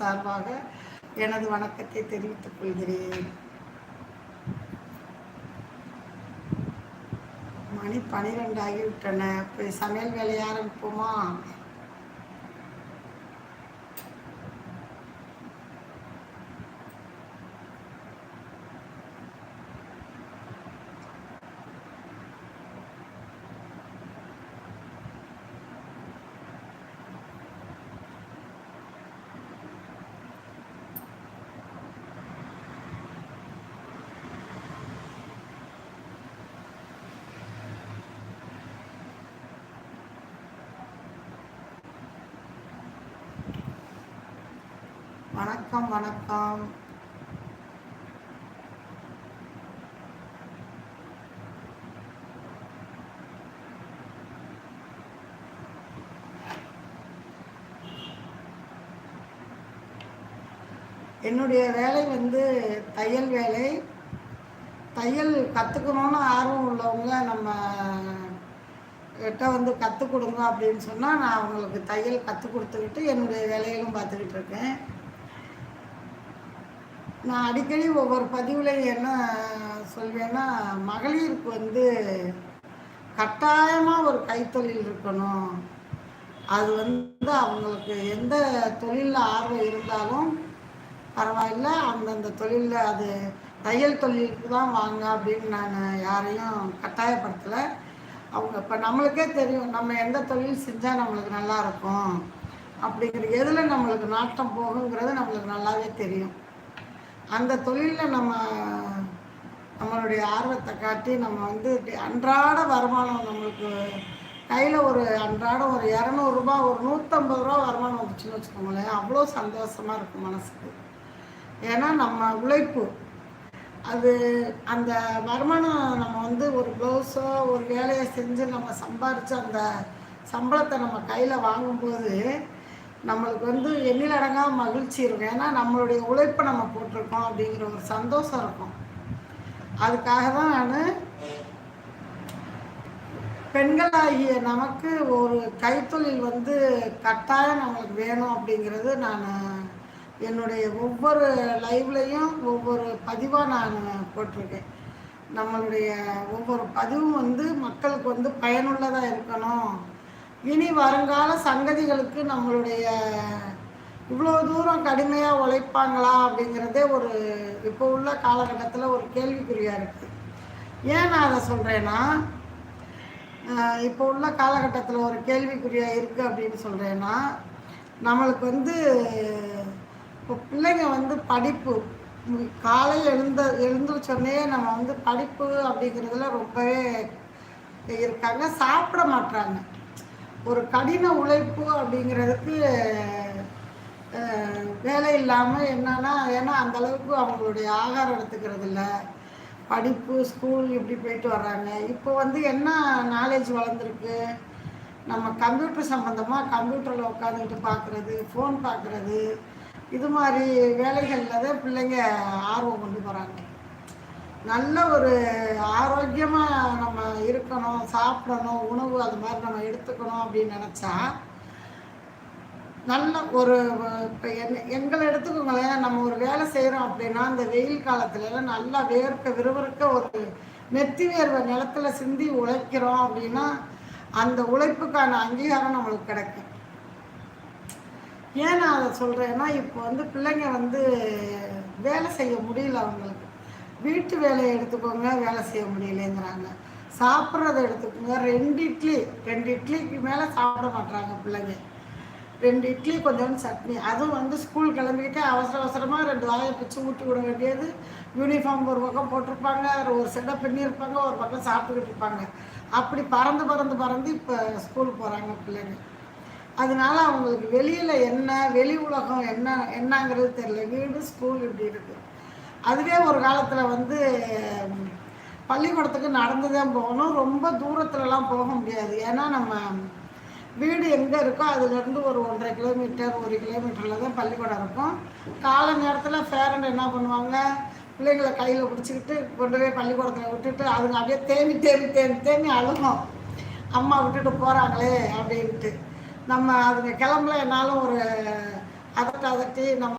சார்பாக எனது வணக்கத்தை தெரிவித்துக் கொள்கிறேன். மணி பனிரெண்டு ஆகிவிட்டன போய் சமையல் வேலையை ஆரம்பிப்போமா? வணக்கம் வணக்கம். என்னுடைய வேலை வந்து தையல் வேலை. தையல் கற்றுக்கணும்னு ஆர்வம் உள்ளவங்க நம்ம கிட்ட வந்து கற்றுக் கொடுங்க அப்படின்னு சொன்னால் நான் அவங்களுக்கு தையல் கற்றுக் கொடுத்துக்கிட்டு என்னுடைய வேலைகளும் பார்த்துக்கிட்டு இருக்கேன். நான் அடிக்கடி ஒவ்வொரு பதிவில் என்ன சொல்வேன்னா மகளிருக்கு வந்து கட்டாயமாக ஒரு கைத்தொழில் இருக்கணும். அது வந்து அவங்களுக்கு எந்த தொழிலில் ஆர்வம் இருந்தாலும் பரவாயில்ல. அந்தந்த தொழிலில் அது தையல் தொழிலுக்கு தான் வாங்க அப்படின்னு நான் யாரையும் கட்டாயப்படுத்தலை. அவங்க இப்போ நம்மளுக்கே தெரியும் நம்ம எந்த தொழில் செஞ்சால் நம்மளுக்கு நல்லா இருக்கும். அப்படிங்கிற எதில் நம்மளுக்கு நாட்டம் போகுங்கிறது நம்மளுக்கு நல்லாவே தெரியும். அந்த தொழிலில் நம்ம நம்மளுடைய ஆர்வத்தை காட்டி நம்ம வந்து அன்றாட வருமானம் நம்மளுக்கு கையில் ஒரு அன்றாடம் ஒரு இரநூறுபா ஒரு நூற்றம்பது ரூபா வருமானம் வந்துச்சுன்னு வச்சுக்கோங்களேன். அவ்வளோ சந்தோஷமாக இருக்கும் மனசுக்கு. ஏன்னா நம்ம உழைப்பு. அது அந்த வருமானம் நம்ம வந்து ஒரு ப்ளவுஸோ ஒரு வேலையை செஞ்சு நம்ம சம்பாரித்து அந்த சம்பளத்தை நம்ம கையில் வாங்கும்போது நம்மளுக்கு வந்து எண்ணிலடங்காக மகிழ்ச்சி இருக்கும். ஏன்னா நம்மளுடைய உழைப்பை நம்ம போட்டிருக்கோம் அப்படிங்கிற ஒரு சந்தோஷம் இருக்கும். அதுக்காக தான் நான் பெண்களாகிய நமக்கு ஒரு கைத்தொழில் வந்து கட்டாயம் நம்மளுக்கு வேணும் அப்படிங்கிறது நான் என்னுடைய ஒவ்வொரு லைவ்லையும் ஒவ்வொரு பதிவாக நான் போட்டிருக்கேன். நம்மளுடைய ஒவ்வொரு பதிவும் வந்து மக்களுக்கு வந்து பயனுள்ளதாக இருக்கணும். இனி வருங்கால சங்கதிகளுக்கு நம்மளுடைய இவ்வளோ தூரம் கடுமையாக உழைப்பாங்களா அப்படிங்கிறதே ஒரு இப்போ உள்ள காலகட்டத்தில் ஒரு கேள்விக்குறியாக இருக்குது ஏன் நான் அதை சொல்கிறேன்னா இப்போ உள்ள காலகட்டத்தில் ஒரு கேள்விக்குறியாக இருக்குது அப்படின்னு சொல்கிறேன்னா நம்மளுக்கு வந்து இப்போ பிள்ளைங்க வந்து படிப்பு காலையில் எழுந்த எழுந்திரிச்சோடனே நம்ம வந்து படிப்பு அப்படிங்கிறதுல ரொம்பவே இருக்காங்க சாப்பிட மாட்டாங்க ஒரு கடின உழைப்பு அப்படிங்கிறதுக்கு வேலை இல்லாமல் என்னன்னா ஏன்னா அந்தளவுக்கு அவங்களுடைய ஆகாரம் எடுத்துக்கிறது இல்லை. படிப்பு ஸ்கூல் இப்படி போயிட்டு வர்றாங்க. இப்போ வந்து என்ன நாலேஜ் வளர்ந்துருக்கு? நம்ம கம்ப்யூட்டர் சம்மந்தமாக கம்ப்யூட்டரில் உட்காந்துக்கிட்டு பார்க்குறது ஃபோன் பார்க்குறது இது மாதிரி வேலைகளில் தான் பிள்ளைங்க ஆர்வம் கொண்டு போகிறாங்க நல்ல ஒரு இருக்கணும் சாப்பிடணும் உணவு அது மாதிரி நம்ம எடுத்துக்கணும் அப்படின்னு நினச்சா நல்ல ஒரு இப்போ என் எங்களை எடுத்துக்கோங்களேன் நம்ம ஒரு வேலை செய்கிறோம் அப்படின்னா அந்த வெயில் காலத்துலலாம் நல்லா வேர்க்க விறுவிறுக்க ஒரு நெத்தி வேர்வை நிலத்துல சிந்தி உழைக்கிறோம் அப்படின்னா அந்த உழைப்புக்கான அங்கீகாரம் நம்மளுக்கு கிடைக்கும். ஏன் நான் அதை சொல்கிறேன்னா இப்போ வந்து பிள்ளைங்க வந்து வேலை செய்ய முடியல அவங்களுக்கு. வீட்டு வேலையை எடுத்துக்கோங்க வேலை செய்ய முடியலங்கிறாங்க. சாப்பிட்றத எடுத்துக்கோங்க. ரெண்டு இட்லி ரெண்டு இட்லிக்கு மேலே சாப்பிட மாட்டாங்க பிள்ளைங்க. ரெண்டு இட்லி கொஞ்சோண்டு சட்னி. அதுவும் வந்து ஸ்கூல் கிளம்பிக்கிட்டே அவசர அவசரமாக ரெண்டு வாயை பிச்சு ஊட்டி விட வேண்டியது. யூனிஃபார்ம் ஒரு பக்கம் போட்டிருப்பாங்க ஒரு செட்டை பின்னிருப்பாங்க ஒரு பக்கம் சாப்பிட்டுக்கிட்டு இருப்பாங்க. அப்படி பறந்து பறந்து பறந்து இப்போ ஸ்கூலுக்கு போகிறாங்க பிள்ளைங்க. அதனால அவங்களுக்கு வெளியில் என்ன வெளி உலகம் என்ன என்னங்கிறது தெரியல. வீடு ஸ்கூல் இப்படி இருக்குது அதுவே ஒரு காலத்தில் வந்து பள்ளிக்கூடத்துக்கு நடந்து தான் போகணும். ரொம்ப தூரத்துலலாம் போக முடியாது. ஏன்னா நம்ம வீடு எங்கே இருக்கோ அதுலேருந்து ஒரு ஒன்றரை கிலோமீட்டர் ஒரு கிலோமீட்டரில் தான் பள்ளிக்கூடம் இருக்கும். காலை நேரத்தில் பேரண்ட் என்ன பண்ணுவாங்க? பிள்ளைங்களை கையில் பிடிச்சிக்கிட்டு கொண்டு போய் பள்ளிக்கூடத்தில் விட்டுட்டு அதுங்க அப்படியே தேமி தேமி தேமி தேமி அழுகும். அம்மா விட்டுட்டு போகிறாங்களே அப்படின்ட்டு. நம்ம அதுங்க கிளம்பல என்னாலும் ஒரு அதட்ட அதட்டி நம்ம